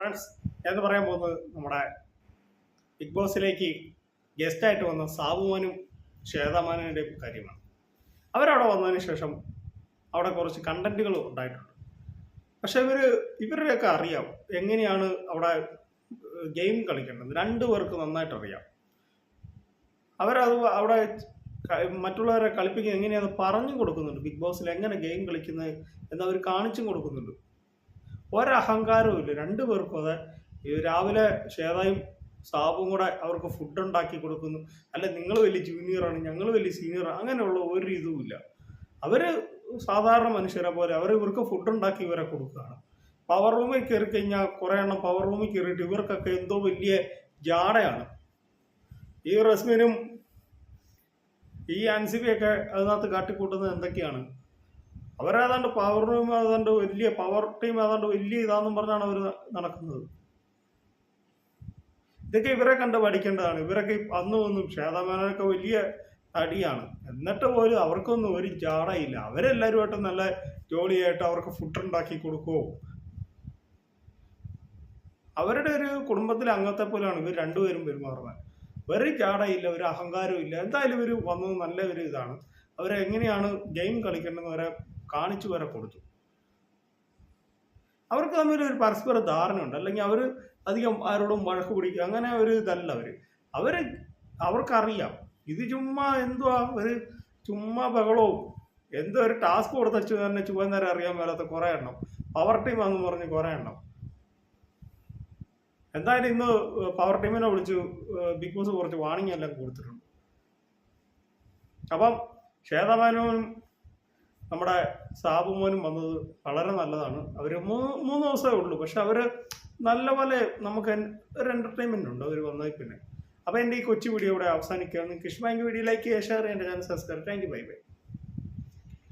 Friends എന്ന് പറയാൻ പോകുന്നത് നമ്മുടെ ബിഗ് ബോസിലേക്ക് ഗസ്റ്റായിട്ട് വന്ന സാബുമാനും ശ്വേതാമാനുടെയും കാര്യമാണ്. അവരവിടെ വന്നതിന് ശേഷം അവിടെ കുറച്ച് കണ്ടന്റുകൾ ഉണ്ടായിട്ടുണ്ട്. പക്ഷെ ഇവർ ഇവരുടെയൊക്കെ അറിയാം എങ്ങനെയാണ് അവിടെ ഗെയിം കളിക്കേണ്ടത്. രണ്ടു പേർക്ക് നന്നായിട്ട് അറിയാം. അവരത് അവിടെ മറ്റുള്ളവരെ കളിപ്പിക്കുന്നത് എങ്ങനെയാണെന്ന് പറഞ്ഞു കൊടുക്കുന്നുണ്ട്. ബിഗ് ബോസിൽ എങ്ങനെ ഗെയിം കളിക്കുന്നത് എന്ന് അവർ കാണിച്ചും കൊടുക്കുന്നുണ്ട്. ഒരഹങ്കാരവും ഇല്ല രണ്ടു പേർക്കും അതെ ഈ രാവിലെ ഷേതായും സാബും കൂടെ അവർക്ക് ഫുഡ് ഉണ്ടാക്കി കൊടുക്കുന്നു. അല്ല നിങ്ങൾ വലിയ ജൂനിയറാണ് ഞങ്ങൾ വലിയ സീനിയറാണ് അങ്ങനെയുള്ള ഒരു ഇതുമില്ല. അവർ സാധാരണ മനുഷ്യരെ പോലെ അവർ ഇവർക്ക് ഫുഡ് ഉണ്ടാക്കി ഇവരെ കൊടുക്കുകയാണ്. പവർ റൂമിൽ കയറി കഴിഞ്ഞാൽ കുറേ എണ്ണം പവർ റൂമിൽ കയറിയിട്ട് ഇവർക്കൊക്കെ എന്തോ വലിയ ജാടയാണ്. ഈ റസ്മിനും ഈ അൻസിബിയൊക്കെ അതിനകത്ത് കാട്ടിക്കൂട്ടുന്നത് എന്തൊക്കെയാണ്? അവരേതാണ്ട് പവർ റൂം ഏതാണ്ട് വലിയ പവർ ടീം ഏതാണ്ട് വലിയ ഇതാന്നും പറഞ്ഞാണ് അവർ നടക്കുന്നത്. ഇതൊക്കെ ഇവരെ കണ്ട് പഠിക്കേണ്ടതാണ്. ഇവരൊക്കെ അന്ന് ഒന്നും ക്ഷേതമാനൊക്കെ വലിയ തടിയാണ്. എന്നിട്ട് പോലും അവർക്കൊന്നും ഒരു ജാടയില്ല. അവരെല്ലാവരുമായിട്ട് നല്ല ജോലിയായിട്ട് അവർക്ക് ഫുഡ് ഉണ്ടാക്കി കൊടുക്കുമോ അവരുടെ ഒരു കുടുംബത്തിലെ അംഗത്തെ പോലെയാണ് ഇവർ രണ്ടുപേരും പെരുമാറുന്നത്. ഒരു ജാടയില്ല ഒരു അഹങ്കാരവും ഇല്ല. എന്തായാലും ഇവർ വന്നത് നല്ല ഒരു ഇതാണ്. അവരെങ്ങനെയാണ് ഗെയിം കളിക്കേണ്ടതെന്ന് വരെ കാണിച്ചു വരെ കൊടുത്തു. അവർക്ക് തമ്മിൽ ഒരു പരസ്പര ധാരണയുണ്ട്. അല്ലെങ്കിൽ അവർ അധികം ആരോടും വഴക്ക് പിടിക്കുക അങ്ങനെ ഒരു ഇതല്ല അവർ അവർ അവർക്കറിയാം. ഇത് ചുമ്മാ എന്തോ ഒരു ചുമ്മാ ബഹളവും എന്തോ ഒരു ടാസ്ക് കൊടുത്ത തന്നെ ചുവന്നേരം അറിയാൻ മേലാത്ത കുറേ എണ്ണം. പവർ ടീം ആണെന്ന് പറഞ്ഞ് കുറേ എണ്ണം. എന്തായാലും ഇന്ന് പവർ ടീമിനെ വിളിച്ചു ബിഗ് ബോസ് കുറച്ച് വാണിംഗ് എല്ലാം കൊടുത്തിട്ടുണ്ട്. അപ്പം ശ്വേതമാനവും നമ്മുടെ സാബുമോനും വന്നത് വളരെ നല്ലതാണ്. അവർ മൂന്ന് ദിവസമേ ഉള്ളൂ. പക്ഷെ അവർ നല്ലപോലെ നമുക്ക് ഒരു എന്റർടൈൻമെന്റ് ഉണ്ട് അവർ വന്നതിൽ പിന്നെ. അപ്പോൾ എന്റെ ഈ കൊച്ചു വീഡിയോ ഇവിടെ അവസാനിക്കുകയാണ്. നിങ്ങൾക്ക് ഇഷ്ടമായെങ്കിൽ വീഡിയോ ലൈക്ക് ചെയ്യുക ഷെയർ ചെയ്യേണ്ട ഞാൻ subscribe thank you bye bye